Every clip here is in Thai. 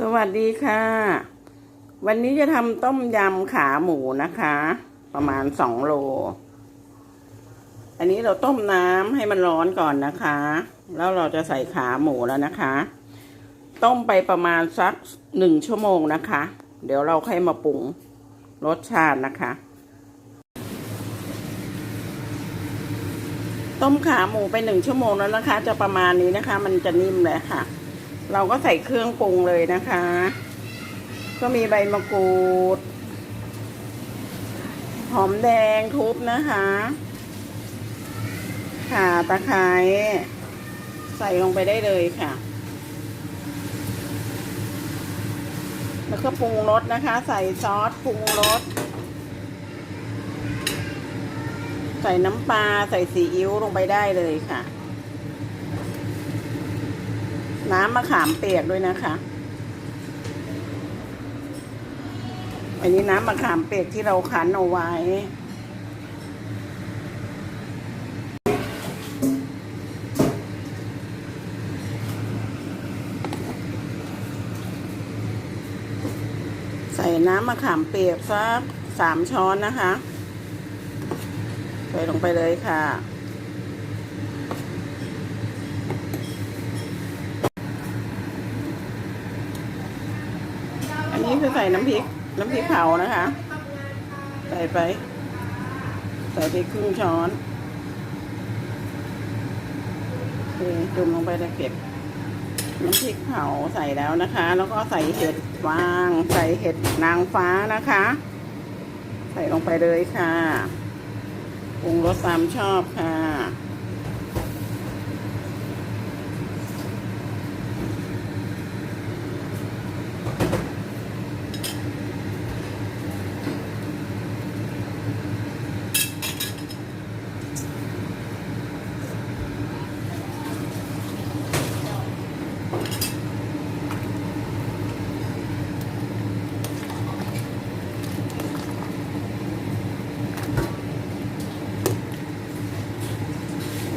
สวัสดีค่ะ วันนี้จะทำต้มยำขาหมูนะคะ ประมาณสองโล อันนี้เราต้มน้ำให้มันร้อนก่อนนะคะ แล้วเราจะใส่ขาหมูแล้วนะคะ ต้มไปประมาณสักหนึ่งชั่วโมงนะคะ เดี๋ยวเราค่อยมาปรุงรสชาตินะคะ ต้มขาหมูไปหนึ่งชั่วโมงแล้วนะคะ จะประมาณนี้นะคะ มันจะนิ่มเลยค่ะ เราก็ใส่เครื่องปรุงเลยนะคะ ก็มีใบมะกรูด หอมแดงทุบนะคะข่าตะไคร้ใส่ลงไปได้เลยค่ะ แล้วก็ปรุงรสนะคะ ใส่ซอสปรุงรสใส่น้ำปลาใส่ซีอิ๊วลงไปได้เลยค่ะ น้ำมะขามเปียกด้วยนะคะ อันนี้น้ำมะขามเปียกที่เราคั้นเอาไว้ใส่น้ำมะขามเปียกสักสามช้อนนะคะ ใส่ลงไปเลยค่ะ นนี้คือใส่น้ำพริก น้ำพริกเผานะคะ ใส่ไป ใส่ไปครึ่งช้อนโอเคจุ่มลงไปในเก็บน้ำพริกเผาใส่แล้วนะคะ แล้วก็ใส่เห็ดฟาง ใส่เห็ดนางฟ้านะคะ ใส่ลงไปเลยค่ะปรุงรสตามชอบค่ะ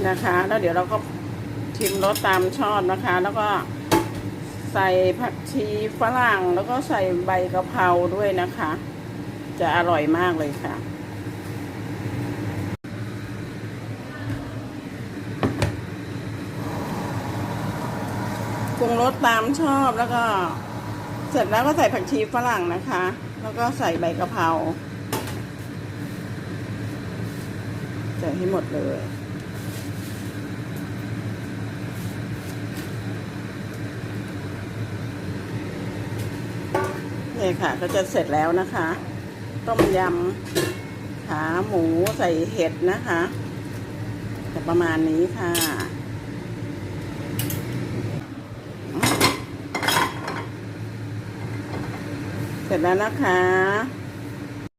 นะคะ แล้วเดี๋ยวเราก็ชิมรสตามชอบนะคะ แล้วก็ใส่ผักชีฝรั่งแล้วก็ใส่ใบกะเพราด้วยนะคะ จะอร่อยมากเลยค่ะปรุงรสตามชอบแล้วก็ เสร็จแล้วก็ใส่ผักชีฝรั่งนะคะ แล้วก็ใส่ใบกะเพราใส่ให้หมดเลย ค่ะ ก็จะเสร็จแล้วนะคะ ต้มยำขาหมูใส่เห็ดนะคะจะประมาณนี้ค่ะเสร็จแล้วนะคะ